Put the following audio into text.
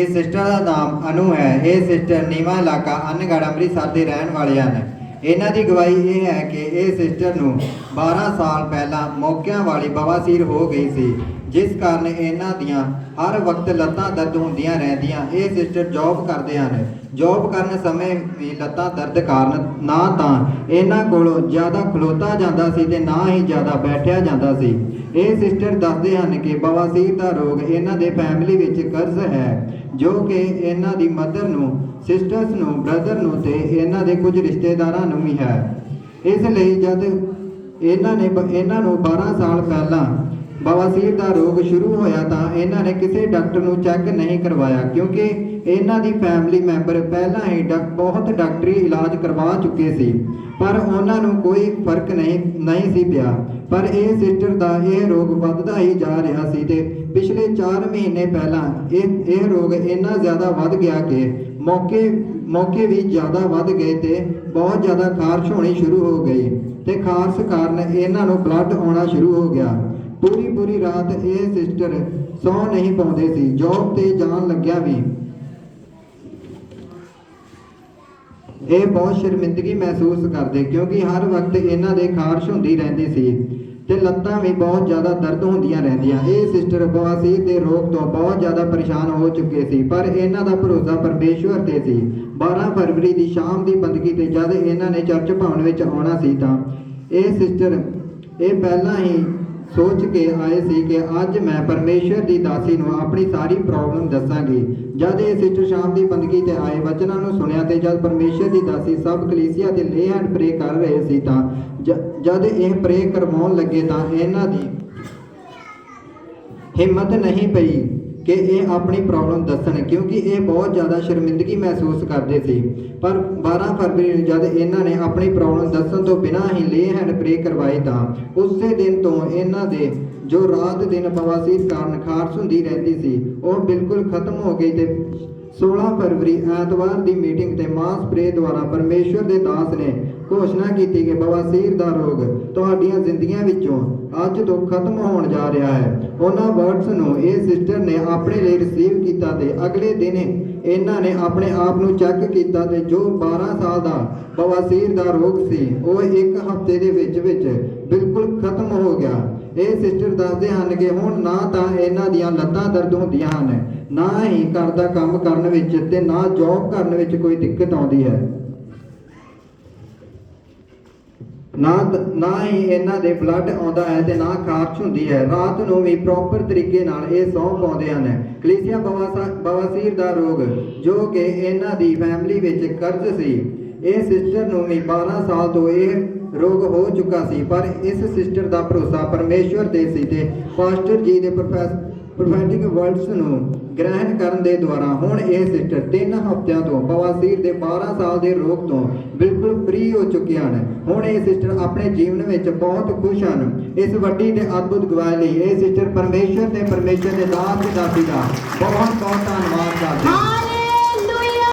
ਇਹ ਸਿਸਟਰ ਦਾ ਨਾਮ ਅਨੂ ਹੈ। ਇਹ ਸਿਸਟਰ ਨੀਵਾ ਇਲਾਕਾ ਅਨਗੜ ਅੰਮ੍ਰਿਤਸਰ ਦੇ ਰਹਿਣ ਵਾਲੇ ਹਨ। ਇਹਨਾਂ ਦੀ ਗਵਾਹੀ ਇਹ ਹੈ ਕਿ ਇਹ ਸਿਸਟਰ ਨੂੰ 12 ਸਾਲ ਪਹਿਲਾਂ ਮੌਕਿਆਂ ਵਾਲੀ ਬਵਾਸੀਰ ਹੋ ਗਈ ਸੀ। ਜਿਸ ਕਾਰਨ ਇਹਨਾਂ ਦੀਆਂ ਹਰ ਵਕਤ ਲੱਤਾਂ ਦਰਦ ਹੁੰਦੀਆਂ ਰਹਿੰਦੀਆਂ, ਇਹ ਸਿਸਟਰ ਜੌਬ ਕਰਦੇ ਹਨ। ਜੌਬ ਕਰਨ ਸਮੇਂ ਵੀ ਲੱਤਾਂ ਦਰਦ ਕਾਰਨ ਨਾ ਤਾਂ ਇਹਨਾਂ ਕੋਲੋਂ ਜ਼ਿਆਦਾ ਖਲੋਤਾ ਜਾਂਦਾ ਸੀ ਤੇ ਨਾ ਹੀ ਜ਼ਿਆਦਾ ਬੈਠਿਆ ਜਾਂਦਾ ਸੀ। ਇਹ ਸਿਸਟਰ ਦੱਸਦੇ ਹਨ ਕਿ ਬਵਾਸੀਰ ਦਾ ਰੋਗ ਇਹਨਾਂ ਦੇ ਫੈਮਿਲੀ ਵਿੱਚ ਕਰਜ਼ ਹੈ, ਜੋ ਕਿ ਇਹਨਾਂ ਦੀ ਮਦਰ ਨੂੰ, ਸਿਸਟਰਸ ਨੂੰ, ਬ੍ਰਦਰ ਨੂੰ ਤੇ ਇਹਨਾਂ ਦੇ ਕੁਝ ਰਿਸ਼ਤੇਦਾਰਾਂ ਨੂੰ ਵੀ ਹੈ। ਇਸ ਲਈ ਜਦ ਇਹਨਾਂ ਨੇ ਬ- ਇਹਨਾਂ ਨੂੰ 12 ਸਾਲ ਪਹਿਲਾਂ ਬਵਾਸੀਰ ਦਾ ਰੋਗ ਸ਼ੁਰੂ ਹੋਇਆ ਤਾਂ ਇਹਨਾਂ ਨੇ ਕਿਸੇ ਡਾਕਟਰ ਨੂੰ ਚੈੱਕ ਨਹੀਂ ਕਰਵਾਇਆ, ਕਿਉਂਕਿ ਇਹਨਾਂ ਦੀ ਫੈਮਿਲੀ ਮੈਂਬਰ ਪਹਿਲਾਂ ਹੀ ਡਾਕ- ਬਹੁਤ ਡਾਕਟਰੀ ਇਲਾਜ ਕਰਵਾ ਚੁੱਕੇ ਸੀ, ਪਰ ਉਹਨਾਂ ਨੂੰ ਕੋਈ ਫ਼ਰਕ ਨਹੀਂ ਨਹੀਂ ਸੀ ਪਿਆ। ਪਰ ਇਹ ਸਿਸਟਰ ਦਾ ਇਹ ਰੋਗ ਵੱਧਦਾ ਹੀ ਜਾ ਰਿਹਾ ਸੀ ਤੇ ਪਿਛਲੇ 4 ਮਹੀਨੇ ਪਹਿਲਾਂ ਇਹ ਇਹ ਰੋਗ ਇੰਨਾ ਜ਼ਿਆਦਾ ਵੱਧ ਗਿਆ ਕਿ ਮੌਕੇ ਮੌਕੇ ਵੀ ਜ਼ਿਆਦਾ ਵੱਧ ਗਏ ਤੇ ਬਹੁਤ ਜ਼ਿਆਦਾ ਖਾਰਸ਼ ਹੋਣੀ ਸ਼ੁਰੂ ਹੋ ਗਈ ਤੇ ਖਾਰਸ਼ ਕਾਰਨ ਇਹਨਾਂ ਨੂੰ ਬਲੱਡ ਆਉਣਾ ਸ਼ੁਰੂ ਹੋ ਗਿਆ। ਪੂਰੀ ਪੂਰੀ ਰਾਤ ਇਹ ਸਿਸਟਰ ਸੌ ਨਹੀਂ ਪਾਉਂਦੇ ਸੀ ਜੋਬ ਤੇ ਜਾਣ ਲੱਗਿਆ ਵੀ। ਇਹ ਬਹੁਤ ਸ਼ਰਮਿੰਦਗੀ ਮਹਿਸੂਸ ਕਰਦੇ ਕਿਉਂਕਿ ਹਰ ਵਕਤ ਇਹਨਾਂ ਦੇ ਖਾਰਸ਼ ਹੁੰਦੀ ਰਹਿੰਦੀ ਸੀ। ਤੇ ਲੱਤਾਂ ਵੀ ਬਹੁਤ ਜ਼ਿਆਦਾ ਦਰਦ ਹੁੰਦੀਆਂ ਰਹਿੰਦੀਆਂ। ਇਹ ਸਿਸਟਰ ਬਵਾਸੀਰ ਦੇ ਰੋਗ ਤੋਂ ਬਹੁਤ ਜ਼ਿਆਦਾ ਪਰੇਸ਼ਾਨ ਹੋ ਚੁੱਕੇ ਸੀ, ਪਰ ਇਹਨਾਂ ਦਾ ਭਰੋਸਾ ਪਰਮੇਸ਼ਵਰ ਤੇ ਸੀ। 12 ਫਰਵਰੀ ਦੀ ਸ਼ਾਮ ਦੀ ਬੰਦਗੀ ਤੇ ਜਦ ਇਹਨਾਂ ਨੇ ਚਰਚ ਭਵਨ ਵਿੱਚ ਆਉਣਾ ਸੀ ਤਾਂ ਇਹ ਸਿਸਟਰ, ਇਹ ਪਹਿਲਾਂ ਹੀ ਸੋਚ ਕੇ ਆਏ ਸੀ ਕਿ ਅੱਜ ਮੈਂ ਪਰਮੇਸ਼ਵਰ ਦੀ ਦਾਸੀ ਨੂੰ ਆਪਣੀ ਸਾਰੀ ਪ੍ਰੋਬਲਮ ਦੱਸਾਂਗੀ। ਜਦ ਇਹ ਸਿਸਟਰ ਸ਼ਾਮ ਦੀ ਬੰਦਗੀ ਤੇ ਆਏ ਵਚਨਾਂ ਨੂੰ ਸੁਣਿਆ ਤੇ ਜਦ ਪਰਮੇਸ਼ਵਰ ਦੀ ਦਾਸੀ ਸਭ ਕਲੀਸਿਆ ਤੇ ਲੇ ਹੈਂਡ ਪ੍ਰੇ ਕਰ ਰਹੇ ਸੀ ਤਾਂ ਜ- ਜਦ ਇਹ ਪ੍ਰੇ ਕਰਵਾਉਣ ਲੱਗੇ ਤਾਂ ਇਹਨਾਂ ਦੀ ਹਿੰਮਤ ਨਹੀਂ ਪਈ। ਕਿ ਇਹ ਆਪਣੀ ਪ੍ਰੋਬਲਮ ਦੱਸਣ, ਕਿਉਂਕਿ ਇਹ ਬਹੁਤ ਜ਼ਿਆਦਾ ਸ਼ਰਮਿੰਦਗੀ ਮਹਿਸੂਸ ਕਰਦੇ ਸੀ। ਪਰ 12 ਫਰਵਰੀ ਨੂੰ ਜਦ ਇਹਨਾਂ ਨੇ ਆਪਣੀ ਪ੍ਰੋਬਲਮ ਦੱਸਣ ਤੋਂ ਬਿਨਾਂ ਹੀ ਲੇ ਹੈਂਡ ਪ੍ਰੇ ਕਰਵਾਏ ਤਾਂ ਉਸੇ ਦਿਨ ਤੋਂ ਇਹਨਾਂ ਦੇ ਜੋ ਰਾਤ ਦਿਨ ਬਵਾਸੀਰ ਕਾਰਨ ਖਾਰਸ਼ ਹੁੰਦੀ ਰਹਿੰਦੀ ਸੀ, ਉਹ ਬਿਲਕੁਲ ਖਤਮ ਹੋ ਗਈ ਤੇ 16 ਫਰਵਰੀ ਐਤਵਾਰ ਦੀ ਮੀਟਿੰਗ ਤੇ ਮਾਸ ਪ੍ਰੇ ਦੁਆਰਾ ਪਰਮੇਸ਼ਵਰ ਦੇ ਦਾਸ ਨੇ ਘੋਸ਼ਣਾ ਕੀਤੀ ਕਿ ਬਵਾਸੀਰ ਦਾ ਰੋਗ ਤੁਹਾਡੀਆਂ ਜ਼ਿੰਦਗੀਆਂ ਵਿੱਚੋਂ ਅੱਜ ਤੋਂ ਖਤਮ ਹੋਣ ਜਾ ਰਿਹਾ ਹੈ। ਉਹਨਾਂ ਵਰਡਸ ਨੂੰ ਇਹ ਸਿਸਟਰ ਨੇ ਆਪਣੇ ਲਈ ਰਿਸੀਵ ਕੀਤਾ ਤੇ ਅਗਲੇ ਦਿਨ ਇਹਨਾਂ ਨੇ ਆਪਣੇ ਆਪ ਨੂੰ ਚੈੱਕ ਕੀਤਾ ਤੇ ਜੋ 12 ਸਾਲ ਦਾ ਬਵਾਸੀਰ ਦਾ ਰੋਗ ਸੀ, ਉਹ ਇੱਕ ਹਫ਼ਤੇ ਦੇ ਵਿੱਚ ਵਿੱਚ ਬਿਲਕੁਲ ਖਤਮ ਹੋ ਗਿਆ। ਇਹ ਸਿਸਟਰ ਦੱਸਦੇ ਹਨ ਕਿ ਹੁਣ ਨਾ ਤਾਂ ਇਹਨਾਂ ਦੀਆਂ ਲੱਤਾਂ ਦਰਦ ਹੁੰਦੀਆਂ ਹਨ, ਨਾ ਹੀ ਘਰ ਦਾ ਕੰਮ ਕਰਨ ਵਿੱਚ ਤੇ ਨਾ ਜੌਬ ਕਰਨ ਵਿੱਚ ਕੋਈ ਦਿੱਕਤ ਆਉਂਦੀ ਹੈ। ਨਾ ਨਾ ਹੀ ਇਹਨਾਂ ਦੇ ਬਲੱਡ ਆਉਂਦਾ ਹੈ ਤੇ ਨਾ ਖਾਰਸ਼ ਹੁੰਦੀ ਹੈ। ਰਾਤ ਨੂੰ ਵੀ ਪ੍ਰੋਪਰ ਤਰੀਕੇ ਨਾਲ ਇਹ ਸੌਂ ਪਾਉਂਦੇ ਹਨ। ਕਲੀਸੀਆ ਬਵਾਸੀਰ ਦਾ ਰੋਗ, ਜੋ ਕਿ ਇਹਨਾਂ ਦੀ ਫੈਮਿਲੀ ਵਿੱਚ ਕਰਜ਼ ਸੀ। ਇਹ ਸਿਸਟਰ ਨੂੰ ਵੀ 12 ਸਾਲ ਤੋਂ ਇਹ ਰੋਗ ਹੋ ਚੁੱਕਾ ਸੀ, ਪਰ ਇਸ ਸਿਸਟਰ ਦਾ ਭਰੋਸਾ ਪਰਮੇਸ਼ਵਰ ਦੇ ਸੀ ਤੇ ਪਾਸਟਰ ਜੀ ਦੇ ਪ੍ਰੋਫੈਸ ਪ੍ਰੋਫੈਟਿਕ ਵਰਡਸ ਨੂੰ ਗ੍ਰਹਿਣ ਕਰਨ ਦੇ ਦੁਆਰਾ ਹੁਣ ਇਹ ਸਿਸਟਰ 3 ਹਫ਼ਤਿਆਂ ਤੋਂ ਬਵਾਸੀਰ ਦੇ 12 ਸਾਲ ਦੇ ਰੋਗ ਤੋਂ ਬਿਲਕੁਲ ਫ੍ਰੀ ਹੋ ਚੁੱਕੇ ਹਨ। ਹੁਣ ਇਹ ਸਿਸਟਰ ਆਪਣੇ ਜੀਵਨ ਵਿੱਚ ਬਹੁਤ ਖੁਸ਼ ਹਨ। ਇਸ ਵੱਡੀ ਤੇ ਅਦਭੁਤ ਗਵਾਹੀ ਲਈ ਇਹ ਸਿਸਟਰ ਪਰਮੇਸ਼ਰ ਤੇ ਪਰਮੇਸ਼ਰ ਦੇ ਦਾਸ ਤੇ ਦਾਸੀ ਦਾ ਬਹੁਤ ਬਹੁਤ ਧੰਨਵਾਦ ਕਰਦੇ ਹਾਂ।